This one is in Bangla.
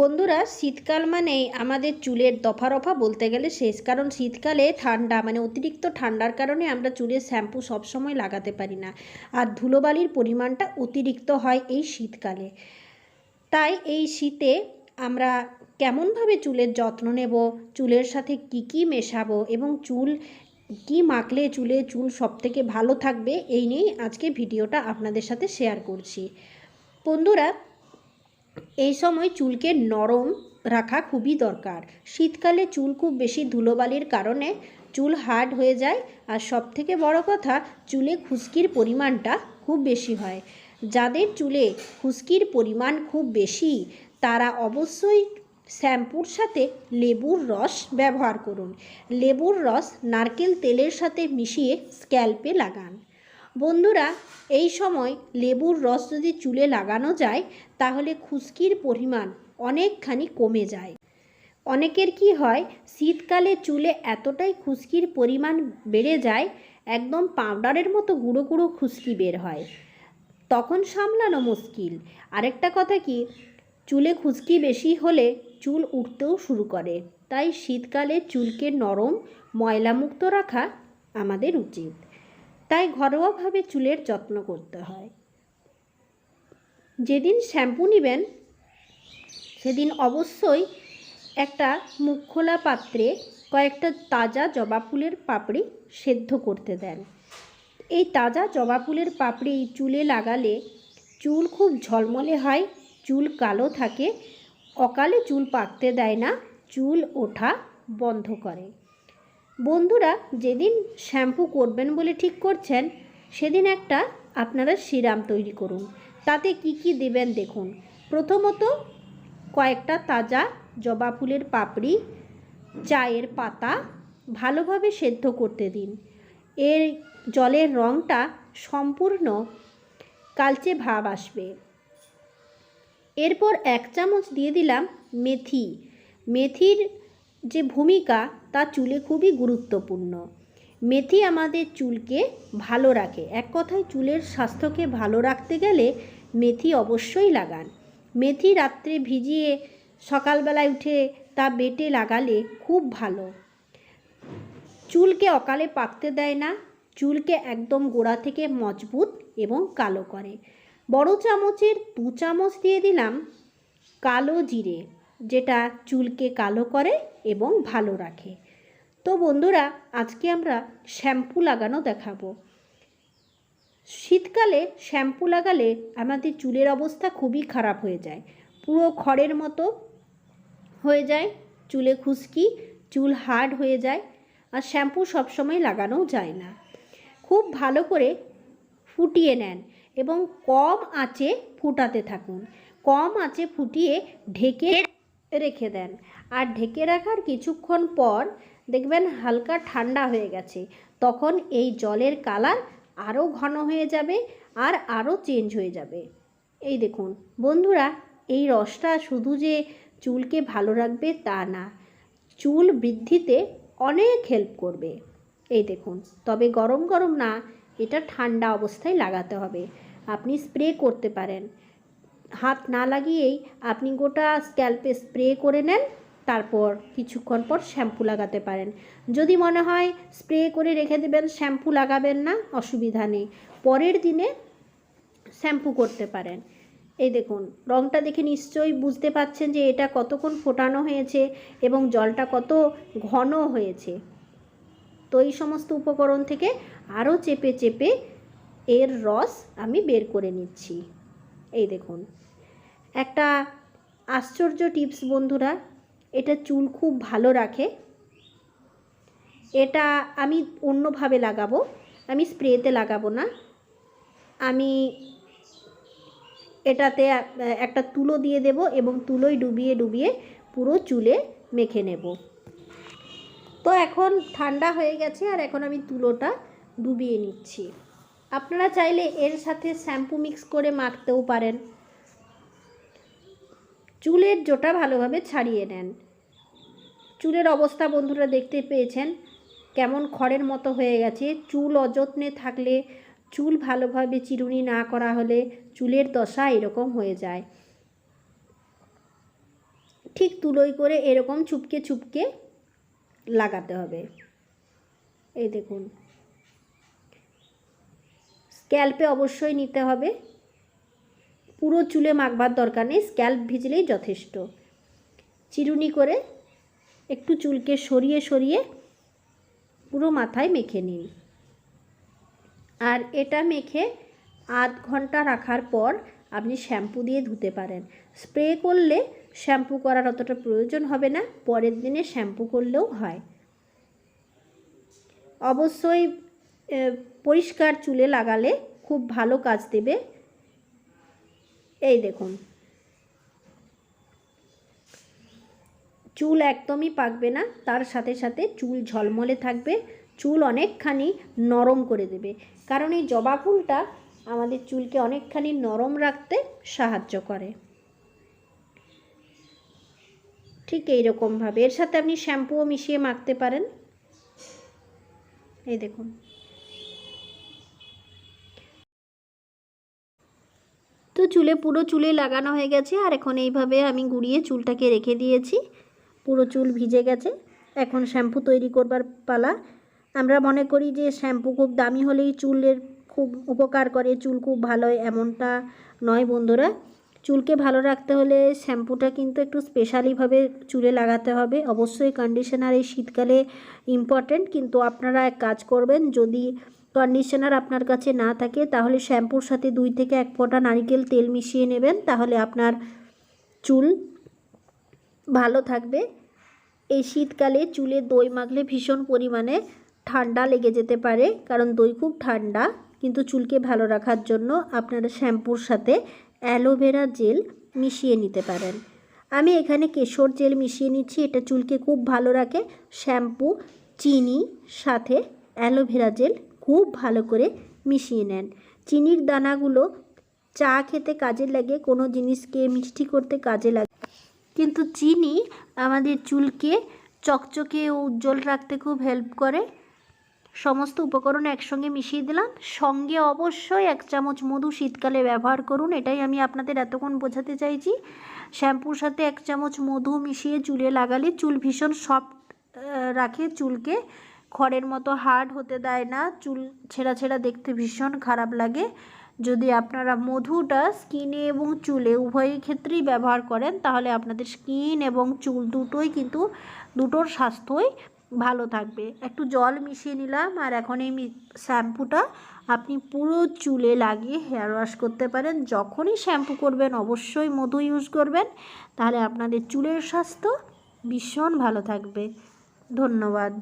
বন্ধুরা, শীতকাল মানেই আমাদের চুলের দফা রফা বলতে গেলে শেষ। কারণ শীতকালে ঠান্ডা মানে অতিরিক্ত ঠান্ডার কারণে আমরা চুলের শ্যাম্পু সবসময় লাগাতে পারি না। আর ধুলোবালির পরিমাণটা অতিরিক্ত হয় এই শীতকালে। তাই এই শীতে আমরা কেমনভাবে চুলের যত্ন নেব, চুলের সাথে কি কি মেশাবো এবং চুল কি মাখলে চুলে চুল সবথেকে ভালো থাকবে, এই নিয়েই আজকে ভিডিওটা আপনাদের সাথে শেয়ার করছি। বন্ধুরা এই সময় চুলকে নরম রাখা খুবই দরকার। শীতকালে চুল খুব বেশি ধুলোবালির কারণে চুল হার্ড হয়ে যায় আর সব থেকে বড় কথা, চুলে খুশকির পরিমাণটা খুব বেশি হয়। যাদের চুলে খুশকির পরিমাণ খুব বেশি, তারা অবশ্যই শ্যাম্পুর সাথে লেবুর রস ব্যবহার করুন। লেবুর রস নারকেল তেলের সাথে মিশিয়ে স্ক্যাল্পে লাগান। বন্ধুরা, এই সময় লেবুর রস যদি চুলে লাগানো যায়, তাহলে খুশকির পরিমাণ অনেকখানি কমে যায়। অনেকের কি হয়, শীতকালে চুলে এতটাই খুশকির পরিমাণ বেড়ে যায়, একদম পাউডারের মতো গুঁড়ো গুঁড়ো খুশকি বের হয়। তখন সামলানো মুশকিল। আরেকটা কথা কি, চুলে খুশকি বেশি হলে চুল উঠতেও শুরু করে। তাই শীতকালে চুলকে নরম, ময়লামুক্ত রাখা আমাদের উচিত। তাই ঘরোয়াভাবে চুলের যত্ন করতে হয়। যেদিন শ্যাম্পু নেবেন, সেদিন অবশ্যই একটা মুখ খোলা পাত্রে কয়েকটা তাজা জবা ফুলের পাপড়ি সেদ্ধ করতে দেন। এই তাজা জবা ফুলের পাপড়ি চুলে লাগালে চুল খুব ঝলমলে হয়, চুল কালো থাকে, অকালে চুল পাকতে দেয় না, চুল ওঠা বন্ধ করে। বন্ধুরা, যেদিন শ্যাম্পু করবেন বলে ঠিক করছেন, সেদিন একটা আপনারা সিরাম তৈরি করুন। তাতে কি কি দেবেন দেখুন। প্রথমত কয়েকটা তাজা জবা ফুলের পাপড়ি, চায়ের পাতা ভালোভাবে সেদ্ধ করতে দিন। এর জলের রঙটা সম্পূর্ণ কালচে ভাব আসবে। এরপর এক চামচ দিয়ে দিলাম মেথি। মেথির যে ভূমিকা তা চুলে খুবই গুরুত্বপূর্ণ। মেথি আমাদের চুলকে ভালো রাখে। এক কথায় চুলের স্বাস্থ্যকে ভালো রাখতে গেলে মেথি অবশ্যই লাগান। মেথি রাত্রে ভিজিয়ে সকালবেলায় উঠে তা বেটে লাগালে খুব ভালো। চুলকে অকালে পাকতে দেয় না, চুলকে একদম গোড়া থেকে মজবুত এবং কালো করে। বড় চামচের দু চামচ দিয়ে দিলাম কালো জিরে। যেটা চুলকে কালো করে এবং ভালো রাখে। তো বন্ধুরা, আজকে আমরা শ্যাম্পু লাগানো দেখাবো। শীতকালে শ্যাম্পু লাগালে আমাদের চুলের অবস্থা খুবই খারাপ হয়ে যায়। পুরো খড়ের মতো হয়ে যায়, চুলে খুশকি, চুল হার্ড হয়ে যায় আর শ্যাম্পু সবসময় লাগানোও যায় না। খুব ভালো করে ফুটিয়ে নেন এবং কম আঁচে ফুটাতে থাকুন। কম আঁচে ফুটিয়ে ঢেকে রেখে দেন। আর ঢেকে রাখার কিছুক্ষণ পর দেখবেন হালকা ঠান্ডা হয়ে গেছে। তখন এই জলের কালার আরও ঘন হয়ে যাবে আর আরও চেঞ্জ হয়ে যাবে। এই দেখুন, বন্ধুরা, এই রসটা শুধু যে চুলকে ভালো রাখবে তা না, চুল বৃদ্ধিতে অনেক হেল্প করবে। এই দেখুন, তবে গরম গরম না, এটা ঠান্ডা অবস্থায় লাগাতে হবে। আপনি স্প্রে করতে পারেন। হাত না লাগিয়েই আপনি গোটা স্ক্যাল্পে স্প্রে করে নেন, তারপর কিছুক্ষণ পর শ্যাম্পু লাগাতে পারেন। যদি মনে হয় স্প্রে করে রেখে দেবেন, শ্যাম্পু লাগাবেন না, অসুবিধা নেই। পরের দিনে শ্যাম্পু করতে পারেন। এই দেখুন রঙটা দেখে নিশ্চয়ই বুঝতে পাচ্ছেন যে এটা কতক্ষণ ফোটানো হয়েছে এবং জলটা কত ঘন হয়েছে। তো এই সমস্ত উপকরণ থেকে আরও চেপে চেপে এর রস আমি বের করে নিচ্ছি। এই দেখুন। একটা আশ্চর্য টিপস বন্ধুরা, এটা চুল খুব ভালো রাখে। এটা আমি অন্যভাবে লাগাবো, আমি স্প্রেতে লাগাবো না। আমি এটাতে একটা তুলো দিয়ে দেব এবং তুলোই ডুবিয়ে ডুবিয়ে পুরো চুলে মেখে নেব। তো এখন ঠান্ডা হয়ে গেছে আর এখন আমি তুলোটা ডুবিয়ে নিচ্ছি। আপনারা চাইলে এর সাথে শ্যাম্পু মিক্স করে মাখতেও পারেন। চুলের জোটা ভালোভাবে ছাড়িয়ে নেন। চুলের অবস্থা বন্ধুরা দেখতে পেয়েছেন, কেমন খড়ের মতো হয়ে গেছে। চুল অযত্নে থাকলে, চুল ভালোভাবে চিরুনি না করা হলে চুলের দশা এরকম হয়ে যায়। ঠিক তুলোই করে এরকম চুপকে চুপকে লাগাতে হবে। এই দেখুন। স্ক্যাল্পে অবশ্যই নিতে হবে। পুরো চুলে মাখবার দরকার নেই, স্ক্যাল্প ভিজলেই যথেষ্ট। চিরুনি করে একটু চুলকে সরিয়ে সরিয়ে পুরো মাথায় মেখে নিন। আর এটা মেখে আধ ঘণ্টা রাখার পর আপনি শ্যাম্পু দিয়ে ধুতে পারেন। স্প্রে করলে শ্যাম্পু করার অতটা প্রয়োজন হবে না, পরের দিনে শ্যাম্পু করলেও হয়। অবশ্যই পরিষ্কার চুলে লাগালে খুব ভালো কাজ দেবে। এই দেখুন। চুল একদমই পাকবে না, তার সাথে সাথে চুল ঝলমলে থাকবে। চুল অনেকখানি নরম করে দেবে। কারণ এই জবা ফুলটা আমাদের চুলকে অনেকখানি নরম রাখতে সাহায্য করে। ঠিক এইরকমভাবে। এর সাথে আপনি শ্যাম্পুও মিশিয়ে মাখতে পারেন। এই দেখুন। তো চুলে পুরো চুলে লাগানো হয়ে গেছে আর এখন এইভাবে আমি গুঁড়িয়ে চুলটাকে রেখে দিয়েছি। পুরো চুল ভিজে গেছে। এখন শ্যাম্পু তৈরি করবার পালা। আমরা মনে করি যে শ্যাম্পু খুব দামি হলেই চুলের খুব উপকার করে, চুল খুব ভালো এমনটা নয় বন্ধুরা। চুলকে ভালো রাখতে হলে শ্যাম্পুটা কিন্তু একটু স্পেশালিভাবে চুলে লাগাতে হবে। অবশ্যই কন্ডিশনার এই শীতকালে ইম্পর্ট্যান্ট কিন্তু আপনারা এক কাজ করবেন, যদি কন্ডিশনার আপনার কাছে না থাকে, তাহলে শ্যাম্পুর সাথে দুই থেকে এক ফোঁটা নারিকেল তেল মিশিয়ে নেবেন, তাহলে আপনার চুল ভালো থাকবে। এই শীতকালে চুলে দই মাখলে ভীষণ পরিমাণে ঠান্ডা লেগে যেতে পারে, কারণ দই খুব ঠান্ডা, কিন্তু চুলকে ভালো রাখার জন্য আপনারা শ্যাম্পুর সাথে অ্যালোভেরা জেল মিশিয়ে নিতে পারেন। আমি এখানে কেশর জেল মিশিয়ে নিচ্ছি, এটা চুলকে খুব ভালো রাখে। শ্যাম্পু, চিনি, সাথে অ্যালোভেরা জেল খুব ভালো করে মিশিয়ে নেন। চিনির দানাগুলো চা খেতে কাজে লাগে, কোনো জিনিসকে মিষ্টি করতে কাজে লাগে। কিন্তু চিনি আমাদের চুলকে চকচকে ও উজ্জ্বল রাখতে খুব হেল্প করে। সমস্ত উপকরণ একসঙ্গে মিশিয়ে দিলাম। সঙ্গে অবশ্যই এক চামচ মধু শীতকালে ব্যবহার করুন, এটাই আমি আপনাদের এতক্ষণ বোঝাতে চাইছি। শ্যাম্পুর সাথে এক চামচ মধু মিশিয়ে চুলে লাগালে চুল ভীষণ সফট রাখে, চুলকে খড়ের মতো হার্ড হতে দেয় না, চুল ছেঁড়া ছেঁড়া দেখতে ভীষণ খারাপ লাগে। যদি আপনারা মধুটা স্কিনে এবং চুলে উভয় ক্ষেত্রেই ব্যবহার করেন, তাহলে আপনাদের স্কিন এবং চুল দুটোই কিন্তু দুটোর স্বাস্থ্যই ভালো থাকবে। একটু জল মিশিয়ে নিলাম, আর এখন এই শ্যাম্পুটা আপনি পুরো চুলে লাগিয়ে হেয়ার ওয়াশ করতে পারেন। যখনই শ্যাম্পু করবেন, অবশ্যই মধু ইউজ করবেন। তাহলে আপনাদের চুলের স্বাস্থ্য ভীষণ ভালো থাকবে। ধন্যবাদ।